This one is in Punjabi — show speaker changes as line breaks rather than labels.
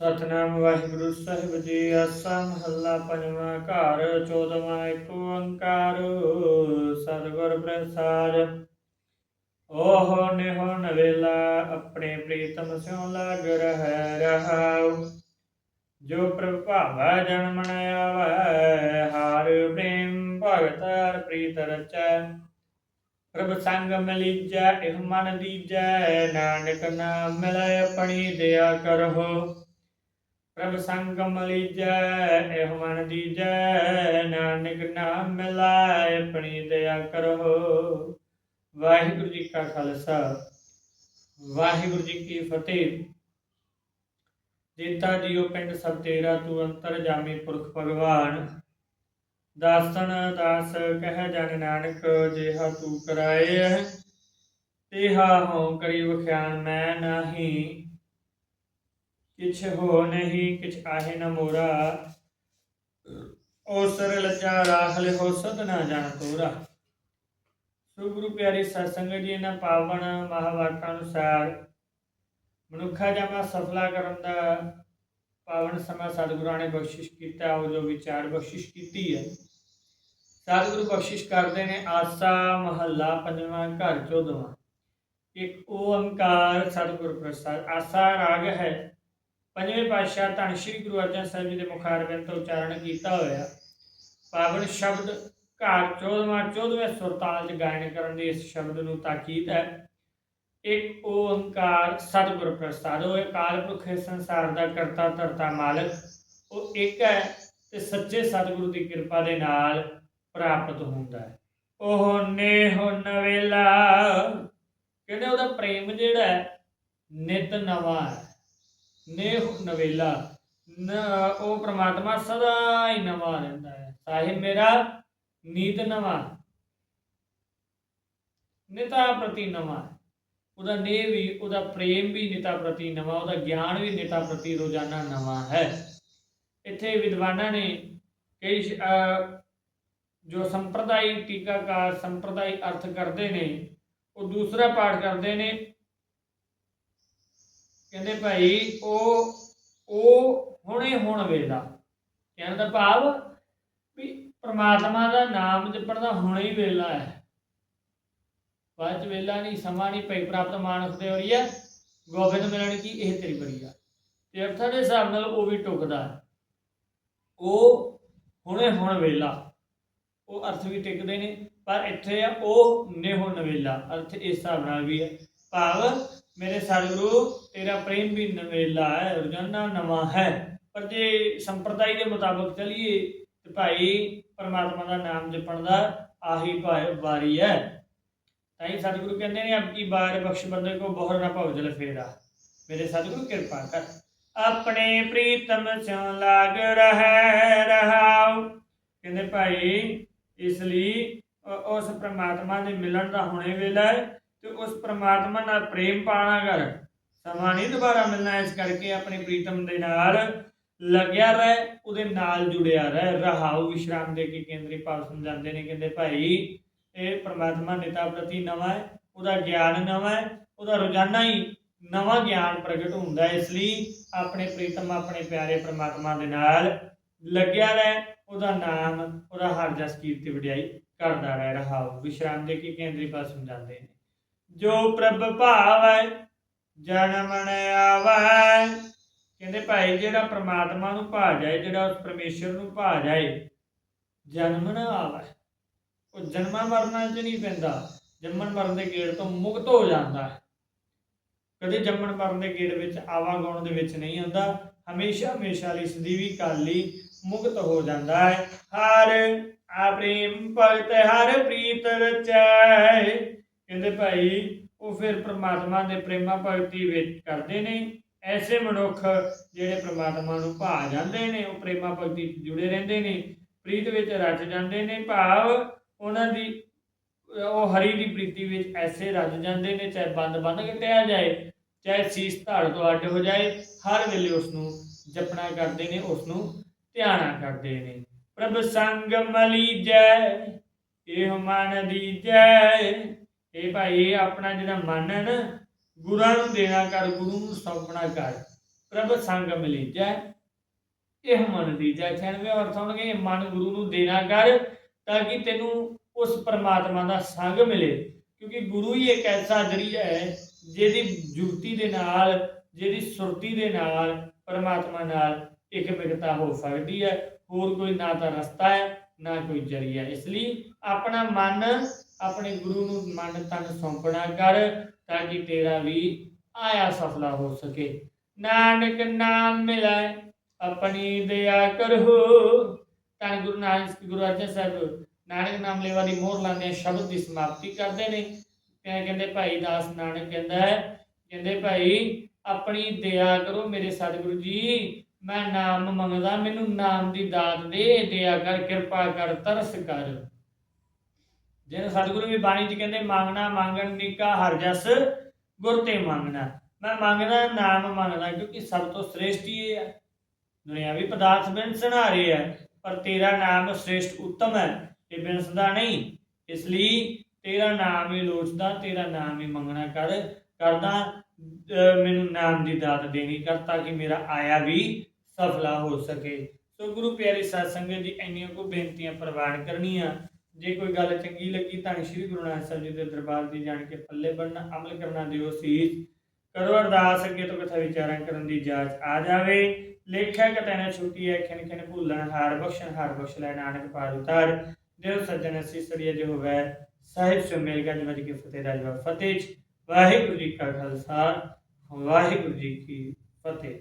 ਸਤਨਾਮ ਵਾਹਿਗੁਰੂ ਸਾਹਿਬ ਜੀ, ਆਸਾ ਮਹੱਲਾ ਪੰਜਵਾਂ ਘਰ, ਚੌਦਵਾਂ ਏਕ ਓੰਕਾਰ ਸਤਿਗੁਰ ਪ੍ਰਸਾਦ ਓਹ ਨਿਹੁ ਨਵੇਲਾ ਆਪਣੇ ਪ੍ਰੀਤਮ ਸਿਉ ਲਾਗ ਰਹਿ, ਰਹਾਉ। ਜੋ ਪ੍ਰਭ ਭਾਵੈ ਜਨਮ ਨ ਆਵੈ, ਹਾਰ ਪ੍ਰੇਮ ਭਗਤ ਹਰਿ ਪ੍ਰੀਤ ਰਚੈ। ਪ੍ਰਭ ਸੰਗ ਮਿਲੀਜੈ, ਇਹ ਮਨ ਦੀਜੈ, ਨਾਨਕ ਨਾਮ ਮਿਲੈ, ਆਪਣੀ ਦਇਆ ਕਰਹੁ। ਪ੍ਰਭ ਸੰਗ ਮਿਲੀਜੈ ਇਹ ਮਨ ਦੀਜੈ ਨਾਨਕ ਨਾਮ ਮਿਲੈ ਆਪਣੀ ਦਇਆ ਕਰਹੁ ਵਾਹਿਗੁਰੂ ਜੀ ਕਾ ਖਾਲਸਾ, ਵਾਹਿਗੁਰੂ ਜੀ ਕੀ ਫਤਿਹ। ਜੀਤਾ ਜੀਓ ਪਿੰਡ ਸਭ ਤੇਰਾ ਤੂੰ ਅੰਤਰ ਜਾਮੀ ਪੁਰਖ ਭਗਵਾਨ। ਦਾਸਨ ਦਾਸ ਕਹਿ ਜਨ ਨਾਨਕ, ਜਿਹਾ ਤੂੰ ਕਰਾਏ ਤੇਹਾ ਹਉ ਕਰੀ ਵਖਿਆਨ ਮੈਂ ਨਹੀਂ। ਕਿਛ ਹੋ ਨਹੀਂ, ਕਿਛ ਆਹੇ ਨ ਮੋਰਾ। ਓ ਲਚਾ ਰਾਖ ਲੈ ਹੋ ਸਦ ਨਾ ਜਾਣ ਤੋਰਾ। ਸੋ ਗੁਰੂ ਪਿਆਰੀ ਸਤਸੰਗ ਜੀ, ਇਹਨਾਂ ਪਾਵਨ ਮਹਾਵਾਕਾਂ ਅਨੁਸਾਰ ਮਨੁੱਖਾ ਜਮਾ ਸਫਲਾ ਕਰਨ ਦਾ ਪਾਵਨ ਸਮਾਂ ਸਤਿਗੁਰਾਂ ਨੇ ਬਖਸ਼ਿਸ਼ ਕੀਤਾ, ਉਹ ਜੋ ਵਿਚਾਰ ਬਖਸ਼ਿਸ਼ ਕੀਤੀ ਹੈ। ਸਤਿਗੁਰੂ ਬਖਸ਼ਿਸ਼ ਕਰਦੇ ਨੇ ਆਸਾ ਮਹੱਲਾ ਪੰਜਵਾਂ, ਘਰ ਚੌਦਵਾਂ। ਇੱਕ ਓੰਕਾਰ ਸਤਿਗੁਰ ਪ੍ਰਸਾਦ, ਆਸਾ ਰਾਗ ਹੈ। ਪੰਜਵੇਂ ਪਾਤਸ਼ਾਹ ਧੰਨ ਸ਼੍ਰੀ ਗੁਰੂ ਅਰਜਨ ਸਾਹਿਬ ਜੀ ਦੇ ਮੁਖਾਰਬਿੰਦ ਤੋਂ ਉਚਾਰਨ ਕੀਤਾ ਹੋਇਆ। ਪਾਵਨ ਸ਼ਬਦ ਘਰ 14ਵਾਂ 14ਵੇਂ ਸੁਰਤਾਲ ਚ ਗਾਇਨ ਕਰਨ ਦੀ ਇਸ ਸ਼ਬਦ ਨੂੰ ਤਾਕੀਦ ਹੈ। ਇੱਕ ਓੰਕਾਰ ਸਤਿਗੁਰ ਪ੍ਰਸਾਦ, ਉਹ ਅਕਾਲ ਪੁਰਖ ਹੈ ਸੰਸਾਰ ਦਾ ਕਰਤਾ ਧਰਤਾ ਮਾਲਕ। ਉਹ ਇੱਕ ਹੈ ਤੇ ਸੱਚੇ ਸਤਿਗੁਰੂ ਦੀ ਕਿਰਪਾ ਦੇ ਨਾਲ ਪ੍ਰਾਪਤ ਹੁੰਦਾ ਹੈ। ਉਹ ਨੇਹੁ ਨਵੇਲਾ ਕਹਿੰਦੇ ਉਹਦਾ ਪ੍ਰੇਮ ਜਿਹੜਾ ਹੈ? ਨਿਤ ਨਵਾਂ ਹੈ। ਨੇਹੁ ਨਵੇਲਾ ਉਹ ਪ੍ਰਮਾਤਮਾ ਸਦਾ ਹੀ ਨਵਾਂ ਰਹਿੰਦਾ ਹੈ। ਸਾਹਿਬ ਮੇਰਾ ਨੀਤ ਨਵਾਂ ਨਿਤਾ ਪ੍ਰਤੀ ਨਵਾਂ ਉਹਦਾ ਨੇ ਵੀ, ਉਹਦਾ ਪ੍ਰੇਮ ਵੀ ਨਿਤਾ ਪ੍ਰਤੀ ਨਵਾਂ, ਉਹਦਾ ਗਿਆਨ ਵੀ ਨਿਤਾ ਪ੍ਰਤੀ ਰੋਜ਼ਾਨਾ ਨਵਾਂ ਹੈ। ਇੱਥੇ ਵਿਦਵਾਨਾਂ ਨੇ ਕਈ ਜੋ ਸੰਪਰਦਾਇ ਟੀਕਾਕਾਰ ਸੰਪਰਦਾਇ ਅਰਥ ਕਰਦੇ ਨੇ, ਉਹ ਦੂਸਰਾ ਪਾਠ ਕਰਦੇ ਨੇ ਕਹਿੰਦੇ ਭਾਈ, ਉਹ ਉਹ ਹੁਣੇ ਹੁਣ ਵੇਲਾ ਕਹਿਣ ਦਾ ਭਾਵ ਵੀ ਪ੍ਰਮਾਤਮਾ ਦਾ ਨਾਮ ਜਪਣ ਦਾ ਹੁਣੇ ਹੀ ਵੇਲਾ ਹੈ। ਬਾਅਦ ਚ ਵੇਲਾ ਨਹੀਂ, ਸਮਾਂ ਨਹੀਂ ਪਈ ਪ੍ਰਾਪਤ ਮਾਨਸ ਦੇ ਹੋਰੀਆ ਗੋਬਿੰਦ ਮਿਲਣ ਕੀ, ਇਹ ਤੇਰੀ ਬਰੀਆ ਤੇ ਅਰਥਾਂ ਦੇ ਹਿਸਾਬ ਨਾਲ ਉਹ ਵੀ ਟੁਕਦਾ ਉਹ ਹੁਣੇ ਹੁਣ ਵੇਲਾ। ਉਹ ਅਰਥ ਵੀ ਟਿਕਦੇ ਨੇ, ਪਰ ਇੱਥੇ ਆ, ਉਹ ਨੇਹੋ ਨਵੇਲਾ ਅਰਥ ਇਸ ਹਿਸਾਬ ਨਾਲ ਵੀ ਹੈ। ਭਾਵ ਮੇਰੇ ਸਤਿਗੁਰੂ, ਤੇਰਾ ਪ੍ਰੇਮ ਵੀ ਨਵੇਲਾ ਹੈ, ਰੋਜ਼ਾਨਾ ਨਵਾਂ ਹੈ। ਪਰ ਜੇ ਸੰਪਰਦਾਇ ਦੇ ਮੁਤਾਬਕ ਚਲੀਏ, ਤੇ ਭਾਈ ਪਰਮਾਤਮਾ ਦਾ ਨਾਮ ਜਪਣ ਦਾ ਆਹੀ ਵਾਰੀ ਹੈ। ਤਾਂ ਹੀ ਸਤਿਗੁਰੂ ਕਹਿੰਦੇ ਨੇ ਅਬ ਬਾਰ ਬਖਸ਼ ਬੰਦੇ ਕੋ ਬੋਹਰ ਨਾ ਭਵ ਜਲ ਫੇਰਾ। ਮੇਰੇ ਸਤਿਗੁਰੂ, ਕਿਰਪਾ ਕਰ। ਆਪਣੇ ਪ੍ਰੀਤਮ ਸਿਉ ਲਾਗ ਰਹਿ, ਰਹਾਉ। ਕਹਿੰਦੇ ਭਾਈ, ਇਸ ਲਈ ਉਸ ਪ੍ਰਮਾਤਮਾ ਦੇ ਮਿਲਣ ਦਾ ਹੁਣੇ ਵੇਲਾ ਤੇ ਉਸ ਪ੍ਰਮਾਤਮਾ ਨਾਲ ਪ੍ਰੇਮ ਪਾਣਾ ਕਰ ਸਮਾਂ ਨਹੀਂ ਦੁਬਾਰਾ ਮਿਲਣਾ, ਇਸ ਕਰਕੇ ਆਪਣੇ ਪ੍ਰੀਤਮ ਦੇ ਨਾਲ ਲੱਗਿਆ ਰਹਿ, ਉਹਦੇ ਨਾਲ ਜੁੜਿਆ ਰਹਿ। ਰਹਾਉ ਵਿਸ਼ਰਾਮ ਦੇ ਕੇ ਕੇਂਦਰੀ ਭਾਵ ਸਮਝਾਉਂਦੇ ਨੇ, ਕਹਿੰਦੇ ਭਾਈ, ਇਹ ਪ੍ਰਮਾਤਮਾ ਨਿਤਾ ਪ੍ਰਤੀ ਨਵਾਂ ਹੈ, ਉਹਦਾ ਗਿਆਨ ਨਵਾਂ ਹੈ, ਉਹਦਾ ਰੋਜ਼ਾਨਾ ਹੀ ਨਵਾਂ ਗਿਆਨ ਪ੍ਰਗਟ ਹੁੰਦਾ ਇਸ ਲਈ ਆਪਣੇ ਪ੍ਰੀਤਮ, ਆਪਣੇ ਪਿਆਰੇ ਪ੍ਰਮਾਤਮਾ ਦੇ ਨਾਲ ਲੱਗਿਆ ਰਹਿ, ਉਹਦਾ ਨਾਮ, ਉਹਦਾ ਹਰ ਜਸ ਕੀਰਤੀ ਵਡਿਆਈ ਕਰਦਾ ਰਹਿ। ਰਹਾਉ ਵਿਸ਼ਰਾਮ ਦੇ ਕੇ ਕੇਂਦਰੀ ਭਾਵ ਸਮਝਾਉਂਦੇ ਨੇ। ਜੋ ਪ੍ਰਭ ਭਾਵੈ ਜਨਮ ਆਵੈ। ਕਹਿੰਦੇ ਭਾਈ, ਜਿਹੜਾ ਪ੍ਰਮਾਤਮਾ ਨੂੰ ਭਾ ਜਾਏ, ਜਿਹੜਾ ਉਸ ਪਰਮੇਸ਼ਰ ਨੂੰ ਭਾ ਜਾਏ ਜਨਮ ਆਵੈ। ਉਹ ਜਨਮਾਂ ਮਰਨਾਂ 'ਚ ਨਹੀਂ ਪੈਂਦਾ। ਜੰਮਣ ਮਰਨ ਦੇ ਗੇੜ ਤੋਂ ਮੁਕਤ ਹੋ ਜਾਂਦਾ ਹੈ। ਕਦੇ ਜੰਮਣ ਮਰਨ ਦੇ ਗੇੜ ਵਿੱਚ ਆਵਾਗੁਣ ਦੇ ਵਿੱਚ ਨਹੀਂ ਆਉਂਦਾ। ਹਮੇਸ਼ਾ ਹਮੇਸ਼ਾ ਲਈ ਸਦੀਵੀ ਕਾਲੀ ਮੁਕਤ ਹੋ ਜਾਂਦਾ ਹੈ। ਹਰ ਆ ਪ੍ਰੇਮ ਭਗਤ, ਹਰ ਪ੍ਰੀਤ ਰਚੈ। ਕਹਿੰਦੇ ਭਾਈ, ਉਹ ਫਿਰ ਪ੍ਰਮਾਤਮਾ ਦੇ ਪ੍ਰੇਮਾ ਭਗਤੀ ਵਿੱਚ ਕਰਦੇ ਨੇ। ਐਸੇ ਮਨੁੱਖ ਜਿਹੜੇ ਪ੍ਰਮਾਤਮਾ ਨੂੰ ਭਾ ਜਾਂਦੇ ਨੇ, ਉਹ ਪ੍ਰੇਮਾ ਭਗਤੀ ਜੁੜੇ ਰਹਿੰਦੇ ਨੇ, ਪ੍ਰੀਤ ਵਿੱਚ ਰਚ ਜਾਂਦੇ ਨੇ। ਭਾਵ ਉਹਨਾਂ ਦੀ, ਉਹ ਹਰੀ ਦੀ ਪ੍ਰੀਤੀ ਵਿੱਚ ਐਸੇ ਰਚ ਜਾਂਦੇ ਨੇ, ਚਾਹੇ ਬੰਦ ਬੰਦ ਕਟਿਆ ਜਾਏ, ਚਾਹੇ ਸੀਸ ਧੜ ਤੋਂ ਅੱਡ ਹੋ ਜਾਏ, ਹਰ ਵੇਲੇ ਉਸ ਨੂੰ ਜਪਣਾ ਕਰਦੇ ਨੇ ਉਸ ਨੂੰ ਧਿਆਨਾ ਕਰਦੇ ਨੇ। ਪ੍ਰਭ ਸੰਗ ਮਲੀ ਜੈ ਇਹ ਮਨ ਦੀ ਜੈ ਇਹ ਭਾਈ ਆਪਣਾ ਜਿਹੜਾ ਮਨ ਹੈ ਨਾ, ਗੁਰਾਂ ਨੂੰ ਦੇਣਾ ਕਰ, ਗੁਰੂ ਨੂੰ ਸੌਂਪਣਾ ਕਰ, ਪ੍ਰਭ ਸੰਗ ਮਿਲੀਜੈ। ਇਹ ਮਨ ਦੀਜੈ 96 ਅਰਥ ਹੋਣਗੇ ਇਹ ਮਨ ਗੁਰੂ ਨੂੰ ਦੇਣਾ ਕਰ, ਤਾਂ ਕਿ ਤੈਨੂੰ ਉਸ ਪਰਮਾਤਮਾ ਦਾ ਸੰਗ ਮਿਲੇ। ਕਿਉਂਕਿ ਗੁਰੂ ਹੀ ਇੱਕ ਐਸਾ ਜਰੀਆ ਹੈ, ਜਿਹਦੀ ਜੁਗਤੀ ਦੇ ਨਾਲ, ਜਿਹਦੀ ਸੁਰਤੀ ਦੇ ਨਾਲ, ਪਰਮਾਤਮਾ ਨਾਲ ਇੱਕ ਮਿਕਤਾ ਹੋ ਸਕਦੀ ਹੈ। ਹੋਰ ਕੋਈ ਨਾ ਤਾਂ ਰਸਤਾ ਹੈ, ਨਾ ਕੋਈ ਜਰੀਆ। ਇਸ ਲਈ ਆਪਣਾ ਮਨ ਆਪਣੇ ਗੁਰੂ ਨੂੰ ਮਨ ਤਨ ਸੌਂਪਣਾ ਕਰ, ਤਾਂ ਕਿ ਤੇਰਾ ਵੀ ਆਇਆ ਸਫਲਾ ਹੋ ਸਕੇ। ਨਾਨਕ ਨਾਮ ਮਿਲਾਏ ਆਪਣੀ ਦਇਆ ਕਰੋ ਤਾਂ ਗੁਰੂ ਨਾਨਕ, ਗੁਰੂ ਅਰਜਨ ਸਾਹਿਬ, ਨਾਨਕ ਨਾਮ ਲੈਵਾ ਦੀ ਮੋਹਰ ਲਾਉਂਦੇ ਸ਼ਬਦ ਦੀ ਸਮਾਪਤੀ ਕਰਦੇ ਨੇ। ਕਹਿੰਦੇ ਕਹਿੰਦੇ, ਭਾਈ ਦਾਸ ਨਾਨਕ ਕਹਿੰਦਾ ਹੈ, ਕਹਿੰਦੇ, ਭਾਈ, ਆਪਣੀ ਦਇਆ ਕਰੋ ਮੇਰੇ ਸਤਿਗੁਰੂ ਜੀ। ਮੈਂ ਨਾਮ ਮੰਗਦਾ, ਮੈਨੂੰ ਨਾਮ ਦੀ ਦਾਤ ਦੇ, ਦਇਆ ਕਰ, ਕਿਰਪਾ ਕਰ, ਤਰਸ ਕਰ। ਜਿਹਨੇ ਸਤਿਗੁਰੂ ਵੀ ਬਾਣੀ ਚ ਕਹਿੰਦੇ, ਮੰਗਣਾ, ਮੰਗਣ ਨਿਕਾ, ਹਰ ਜਸ, ਗੁਰ ਤੇ ਮੰਗਣਾ। ਮੈਂ ਮੰਗਦਾ, ਨਾਮ ਮੰਗਦਾ, ਕਿਉਂਕਿ ਸਭ ਤੋਂ ਸ੍ਰੇਸ਼ਟ ਹੀ ਹੈ ਦੁਨਿਆਵੀ ਪਦਾਰਥ ਬਿਨ ਸਨਾਰੇ ਹੈ ਪਰ ਤੇਰਾ ਨਾਮ ਸ੍ਰੇਸ਼ਟ ਉੱਤਮ ਹੈ, ਇਹ ਬਿਨਸਦਾ ਨਹੀਂ। ਇਸ ਲਈ ਤੇਰਾ ਨਾਮ ਹੀ ਲੋਚਦਾ, ਤੇਰਾ ਨਾਮ ਹੀ ਮੰਗਣਾ ਕਰ, ਕਰਦਾ ਮੈਨੂੰ ਨਾਮ ਦੀ ਦਾਤ ਦੇਣੀ ਕਰ, ਤਾਂ ਕਿ ਮੇਰਾ ਆਇਆ ਵੀ ਸਫਲਾ ਹੋ ਸਕੇ। ਸੋ ਗੁਰੂ ਪਿਆਰੇ ਸਾਧ ਸੰਗਤ ਜੀ, ਇੰਨੀਆਂ ਕੋ ਬੇਨਤੀਆਂ ਪ੍ਰਵਾਨ ਕਰਨੀਆਂ। ਜੇ ਕੋਈ ਗੱਲ ਚੰਗੀ ਲੱਗੀ ਤਾਂ ਸ੍ਰੀ ਗੁਰੂ ਨਾਨਕ ਸਾਹਿਬ ਜੀ ਦੇ ਦਰਬਾਰ ਦੀ ਜਾਣ ਕੇ ਪੱਲੇ ਬਣਨਾ ਅਮਲ ਕਰਨਾ ਦਿਓ ਸੀਸ। ਕਰੋ ਅਰਦਾਸ, ਅੱਗੇ ਤੋਂ ਕਥਾ ਵਿਚਾਰਾਂ ਕਰਨ ਦੀ ਜਾਂਚ ਆ ਜਾਵੇ। ਲੇਖਾ ਕਟੈਨਾ ਛੁੱਟੀ ਹੈ ਖਿਨ ਖਿਨ ਭੁੱਲਣ, ਹਾਰ ਬਖਸ਼ਣ, ਹਾਰ ਬਖਸ਼ ਲੈ ਨਾਨਕ ਪਾਰ ਉਤਾਰ। ਦੇਵ ਸੱਜਣ ਅਸੀਸੜੀਏ ਜੋ ਹੋਵੇ, ਸਾਹਿਬ ਸੁਮੇਲ ਗੰਜ ਵਜ ਕੇ ਫਤਿਹ ਰਾਜਵਾ ਫਤਿਹ ਵਾਹਿਗੁਰੂ ਜੀ ਕਾ ਖਾਲਸਾ, ਵਾਹਿਗੁਰੂ ਜੀ ਕੀ ਫਤਿਹ।